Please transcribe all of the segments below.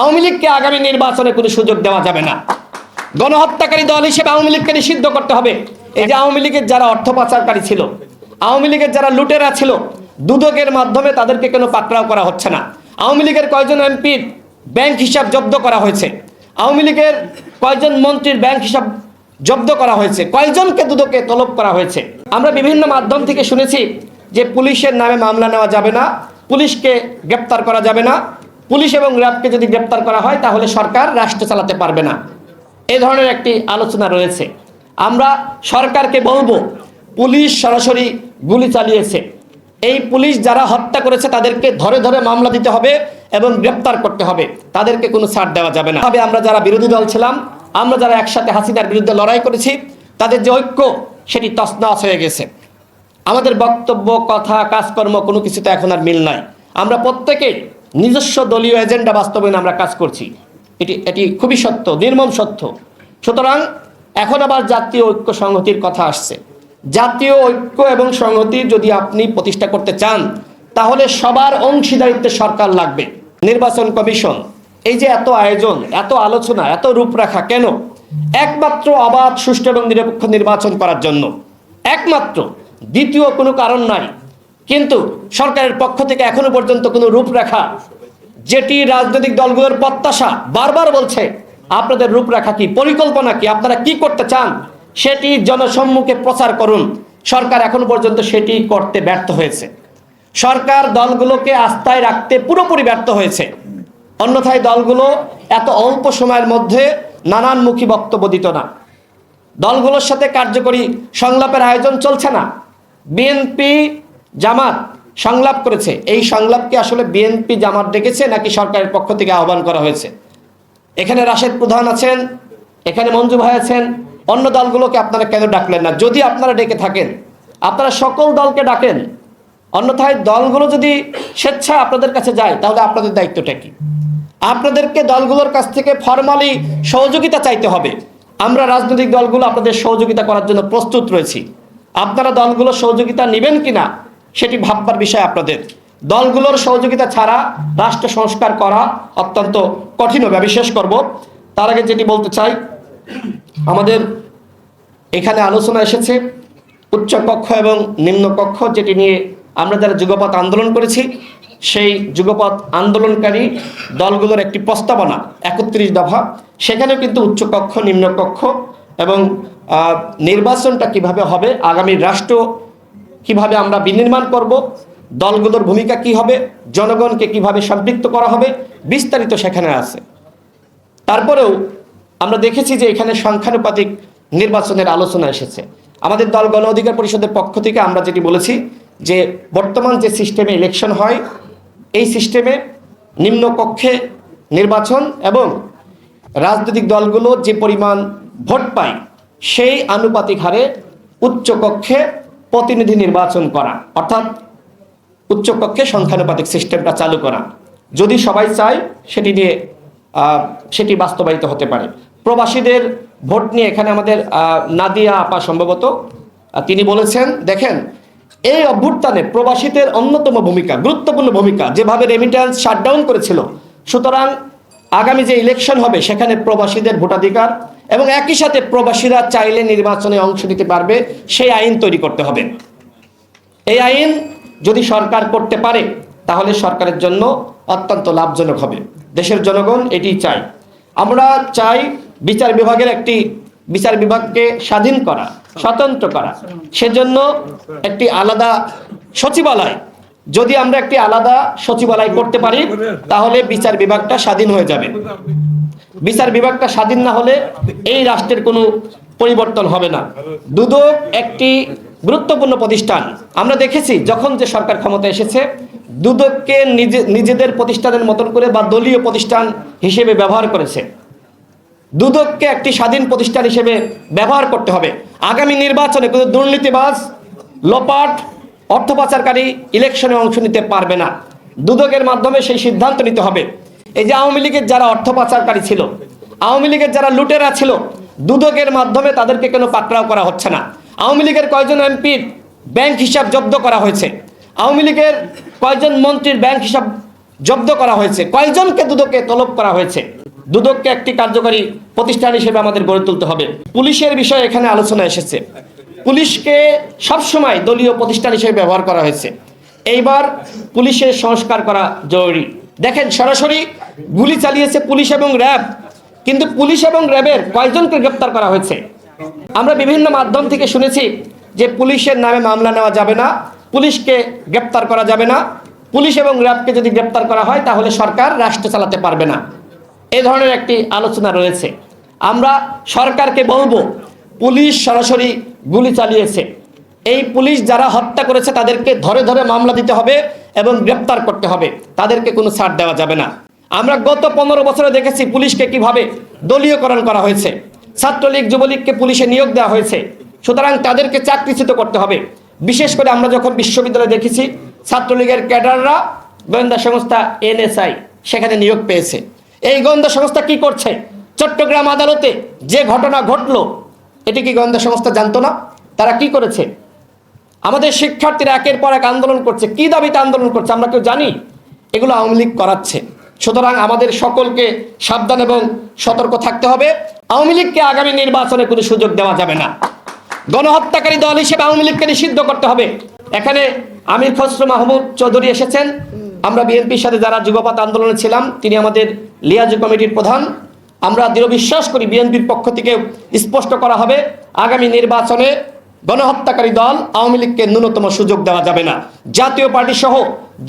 আওয়ামী লীগকে আগামী নির্বাচনে কোনো সুযোগ দেওয়া যাবে না। গণহত্যাকারী দল হিসেবে আওয়ামী লীগকে নিষিদ্ধ করতে হবে। এই যে আওয়ামী লীগের যারা অর্থ পাচারকারী ছিল, আওয়ামী লীগের যারা লুটেরা ছিল, দুদকের মাধ্যমে তাদেরকে কোনো পাকড়াও করা হচ্ছে না। আওয়ামী লীগের কয়জন এমপির ব্যাংক হিসাব জব্দ করা হয়েছে? আওয়ামী লীগের কয়জন মন্ত্রীর ব্যাংক হিসাব জব্দ করা হয়েছে? কয়জনকে দুদকে তলব করা হয়েছে? আমরা বিভিন্ন মাধ্যম থেকে শুনেছি যে পুলিশের নামে মামলা নেওয়া যাবে না, পুলিশকে গ্রেপ্তার করা যাবে না। পুলিশ এবং র্যাবকে যদি গ্রেপ্তার করা হয়, তাহলে সরকার রাষ্ট্র চালাতে পারবে না। এ ধরনের একটি আলোচনা রয়েছে। আমরা সরকারকে বলব, পুলিশ সরাসরি গুলি চালিয়েছে। এই পুলিশ যারা হত্যা করেছে, তাদেরকে ধরে ধরে মামলা দিতে হবে এবং গ্রেপ্তার করতে হবে। তাদেরকে কোনো ছাড় দেওয়া যাবে না। তবে আমরা যারা বিরোধী দল ছিলাম, আমরা যারা একসাথে হাসিনার বিরুদ্ধে লড়াই করেছি, তাদের যে ঐক্য, সেটি তছনছ হয়ে গেছে। আমাদের বক্তব্য, কথা, কাজকর্ম, কোনো কিছুতে এখন আর মিল নাই। আমরা প্রত্যেকে নিজস্ব দলীয় এজেন্ডা বাস্তবায়নে আমরা কাজ করছি। এটি এটি খুবই সত্য, নির্মম সত্য। সুতরাং এখন আবার জাতীয় ঐক্য সংহতির কথা আসছে। জাতীয় ঐক্য এবং সংহতি যদি আপনি প্রতিষ্ঠা করতে চান, তাহলে সবার অংশীদারিত্বে সরকার লাগবে। নির্বাচন কমিশন, এই যে এত আয়োজন, এত আলোচনা, এত রূপরেখা, কেন? একমাত্র অবাধ, সুষ্ঠু এবং নিরপেক্ষ নির্বাচন করার জন্য। একমাত্র, দ্বিতীয় কোনো কারণ নাই। কিন্তু সরকারের পক্ষ থেকে এখনও পর্যন্ত কোনো রূপরেখা, যেটি রাজনৈতিক দলগুলোর প্রত্যাশা বারবার বলছে, আপনাদের রূপরেখা কি, পরিকল্পনা কি, আপনারা কি করতে চান, সেটি জনসম্মুখে প্রচার করুন। সরকার এখনও পর্যন্ত সেটি করতে ব্যর্থ হয়েছে। সরকার দলগুলোকে আস্থায় রাখতে পুরোপুরি ব্যর্থ হয়েছে। অন্যথায় দলগুলো এত অল্প সময়ের মধ্যে নানানমুখী বক্তব্য দিত না। দলগুলোর সাথে কার্যকরী সংলাপের আয়োজন চলছে না। বিএনপি জামাত সংলাপ করেছে। এই সংলাপকে আসলে বিএনপি জামাত ডেকেছে নাকি সরকারের পক্ষ থেকে আহ্বান করা হয়েছে? এখানে রাশেদ প্রধান আছেন, এখানে মঞ্জু ভাই আছেন, অন্য দলগুলোকে আপনারা কেন ডাকলেন না? যদি আপনারা ডেকে থাকেন, আপনারা সকল দলকে ডাকেন, অন্যথায় দলগুলো যদি স্বেচ্ছা আপনাদের কাছে যায়, তাহলে আপনাদের দায়িত্বটা কি? আপনাদেরকে দলগুলোর কাছ থেকে ফরমালি সহযোগিতা চাইতে হবে। আমরা রাজনৈতিক দলগুলো আপনাদের সহযোগিতা করার জন্য প্রস্তুত রয়েছি। আপনারা দলগুলোর সহযোগিতা নেবেন কিনা সেটি ভাববার বিষয় আপনাদের। দলগুলোর সহযোগিতা ছাড়া রাষ্ট্র সংস্কার করা অত্যন্ত কঠিন হবে। আমি শেষ করব। তার আগে যেটি বলতে চাই, আমাদের এখানে আলোচনা এসেছে উচ্চ কক্ষ এবং নিম্ন কক্ষ, যেটি নিয়ে আমরা যারা যুগপথ আন্দোলন করেছি, সেই যুগপথ আন্দোলনকারী দলগুলোর একটি প্রস্তাবনা, একত্রিশ দফা। সেখানেও কিন্তু উচ্চ কক্ষ, নিম্ন কক্ষ এবং নির্বাচনটা কীভাবে হবে, আগামী রাষ্ট্র কীভাবে আমরা বিনির্মাণ করব, দলগুলোর ভূমিকা কি হবে, জনগণকে কীভাবে সম্পৃক্ত করা হবে, বিস্তারিত সেখানে আছে। তারপরেও আমরা দেখেছি যে এখানে সংখ্যানুপাতিক নির্বাচনের আলোচনা এসেছে। আমাদের দল গণ অধিকার পরিষদের পক্ষ থেকে আমরা যেটি বলেছি যে বর্তমান যে সিস্টেমে ইলেকশন হয়, এই সিস্টেমে নিম্নকক্ষে নির্বাচন এবং রাজনৈতিক দলগুলো যে পরিমাণ ভোট পায়, সেই আনুপাতিক হারে উচ্চকক্ষে প্রতিনিধি নির্বাচন করা, অর্থাৎ উচ্চকক্ষে সংখ্যানুপাতিক সিস্টেমটা চালু করা। যদি সবাই চায়, সেটি নিয়ে সেটি বাস্তবায়িত হতে পারে। প্রবাসীদের ভোট নিয়ে এখানে আমাদের নাদিয়া, আপা সম্ভবত তিনি বলেছেন, দেখেন, এই অভ্যুত্থানে প্রবাসীদের অন্যতম ভূমিকা, গুরুত্বপূর্ণ ভূমিকা, যেভাবে রেমিট্যান্স শাটডাউন করেছিল, সুতরাং আগামী যে ইলেকশন হবে, সেখানে প্রবাসীদের ভোটাধিকার এবং একই সাথে প্রবাসীরা চাইলে নির্বাচনে অংশ নিতে পারবে, সেই আইন তৈরি করতে হবে। এই আইন যদি সরকার করতে পারে, তাহলে সরকারের জন্য অত্যন্ত লাভজনক হবে। দেশের জনগণ এটি চাই আমরা চাই বিচার বিভাগের একটি বিচার বিভাগকে স্বাধীন করা, স্বতন্ত্র করা। সেজন্য একটি আলাদা সচিবালয় যদি আমরা একটি আলাদা সচিবালয় করতে পারি, তাহলে বিচার বিভাগটা স্বাধীন হয়ে যাবে। বিচার বিভাগটা স্বাধীন না হলে এই রাষ্ট্রের কোনো পরিবর্তন হবে না। দুদক একটি গুরুত্বপূর্ণ প্রতিষ্ঠান। আমরা দেখেছি যখন যে সরকার ক্ষমতা এসেছে, দুদককে নিজে, নিজেদের প্রতিষ্ঠানের মতন করে বা দলীয় প্রতিষ্ঠান হিসেবে ব্যবহার করেছে। দুদককে একটি স্বাধীন প্রতিষ্ঠান হিসেবে ব্যবহার করতে হবে। আগামী নির্বাচনে কোনো দুর্নীতিবাজ, লোপাট অর্থ পাচারকারী ইলেকশনে অংশ নিতে পারবে না। দুদকের মাধ্যমে সেই সিদ্ধান্ত নিতে হবে। এই যে আওয়ামী লীগের যারা অর্থ পাচারকারী ছিল, আওয়ামী লীগের যারা লুটেরা ছিল, দুদকের মাধ্যমে তাদেরকে কেন পাকড়াও করা হচ্ছে না? আওয়ামী লীগের কয়জন এমপির ব্যাংক হিসাব জব্দ করা হয়েছে? আওয়ামী লীগের কয়জন মন্ত্রীর ব্যাংক হিসাব জব্দ করা হয়েছে? কয়জনকে দুদকে তলব করা হয়েছে? দুদককে একটি কার্যকরী প্রতিষ্ঠান হিসেবে আমাদের গড়ে তুলতে হবে। পুলিশের বিষয়ে এখানে আলোচনা এসেছে। পুলিশকে সবসময় দলীয় প্রতিষ্ঠান হিসেবে ব্যবহার করা হয়েছে। এইবার পুলিশের সংস্কার করা জরুরি। দেখেন, সরাসরি গুলি চালিয়েছে পুলিশ এবং র্যাব, কিন্তু পুলিশ এবং র্যাবের কয়জনকে গ্রেপ্তার করা হয়েছে। আমরা বিভিন্ন মাধ্যম থেকে শুনেছি যে পুলিশের নামে মামলা নেওয়া যাবে না, পুলিশকে গ্রেপ্তার করা যাবে না। পুলিশ এবং র্যাবকে যদি গ্রেপ্তার করা হয়, তাহলে সরকার রাষ্ট্র চালাতে পারবে না। এ ধরনের একটি আলোচনা রয়েছে। আমরা সরকারকে বলব, পুলিশ সরাসরি গুলি চালিয়েছে। এই পুলিশ যারা হত্যা করেছে, তাদেরকে ধরে ধরে মামলা দিতে হবে এবং গ্রেপ্তার করতে হবে। তাদেরকে কোনো ছাড় দেওয়া যাবে না। আমরা গত পনেরো বছরে দেখেছি পুলিশকে কীভাবে দলীয়করণ করা হয়েছে। ছাত্রলীগ, যুবলীগকে পুলিশে নিয়োগ দেওয়া হয়েছে। সুতরাং তাদেরকে চাকরিচ্যুত করতে হবে। বিশেষ করে আমরা যখন বিশ্ববিদ্যালয়ে দেখেছি, ছাত্রলীগের ক্যাডাররা গোয়েন্দা সংস্থা এনএসআই সেখানে নিয়োগ পেয়েছে। এই গোয়েন্দা সংস্থা কি করছে? চট্টগ্রাম আদালতে যে ঘটনা ঘটলো এটি কি গোয়েন্দা সংস্থা জানতো না? তারা কি করেছে? আমাদের শিক্ষার্থীরা একের পর এক আন্দোলন করছে। কি দাবিতে আন্দোলন করছে আমরা কেউ জানি? এগুলো আওয়ামী লীগ করাচ্ছে। সুতরাং আমাদের সকলকে সাবধান এবং সতর্ক থাকতে হবে। আওয়ামী লীগকে আগামী নির্বাচনে কোনো সুযোগ দেওয়া যাবে না। গণহত্যাকারী দল হিসেবে আওয়ামী লীগকে নিষিদ্ধ করতে হবে। এখানে আমির খসরু মাহমুদ চৌধুরী এসেছেন। আমরা বিএনপির সাথে যারা যুবপাত আন্দোলনে ছিলাম, তিনি আমাদের লিয়াজু কমিটির প্রধান। আমরা দৃঢ় বিশ্বাস করি বিএনপির পক্ষ থেকে স্পষ্ট করা হবে, আগামী নির্বাচনে গণহত্যাকারী দল আওয়ামী লীগকে ন্যূনতম সুযোগ দেওয়া যাবে না। জাতীয় পার্টি সহ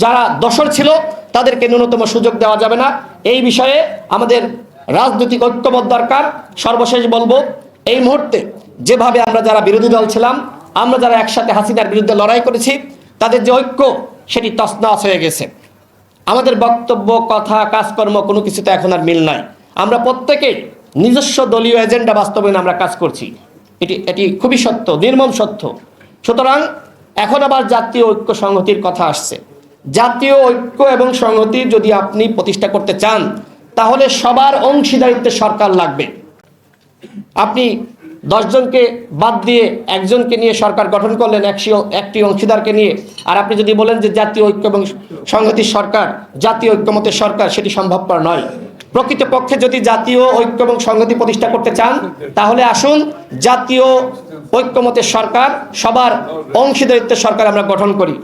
যারা দশর ছিল, তাদেরকে ন্যূনতম সুযোগ দেওয়া যাবে না। এই বিষয়ে আমাদের রাজনৈতিক ঐক্যবদ্ধ দরকার। সর্বশেষ বলব, এই মুহূর্তে যেভাবে আমরা যারা বিরোধী দল ছিলাম, আমরা যারা একসাথে হাসিনার বিরুদ্ধে লড়াই করেছি, তাদের যে ঐক্য, সেটি তসনস হয়ে গেছে। আমাদের বক্তব্য, কথা, কাজকর্ম কোনো কিছুতে এখন আর মিল নাই। আমরা প্রত্যেকে নিজস্ব দলীয় এজেন্ডা বাস্তবায়নে আমরা কাজ করছি। এটি এটি খুবই সত্য, নির্মম সত্য। সুতরাং এখন আবার জাতীয় ঐক্য সংহতির কথা আসছে। জাতীয় ঐক্য এবং সংহতি যদি আপনি প্রতিষ্ঠা করতে চান, তাহলে সবার অংশীদারিত্বে সরকার লাগবে। আপনি দশজনকে বাদ দিয়ে একজনকে নিয়ে সরকার গঠন করলেন, একশি, একটি অংশীদারকে নিয়ে, আর আপনি যদি বলেন যে জাতীয় ঐক্য এবং সংহতির সরকার, জাতীয় ঐক্যমতের সরকার, সেটি সম্ভবপর নয়। প্রকৃতপক্ষে যদি জাতীয় ঐক্য এবং সংহতি প্রতিষ্ঠা করতে চান, তাহলে আসুন জাতীয় ঐক্যমতের সরকার, সবার অংশীদারিত্বের সরকার আমরা গঠন করি।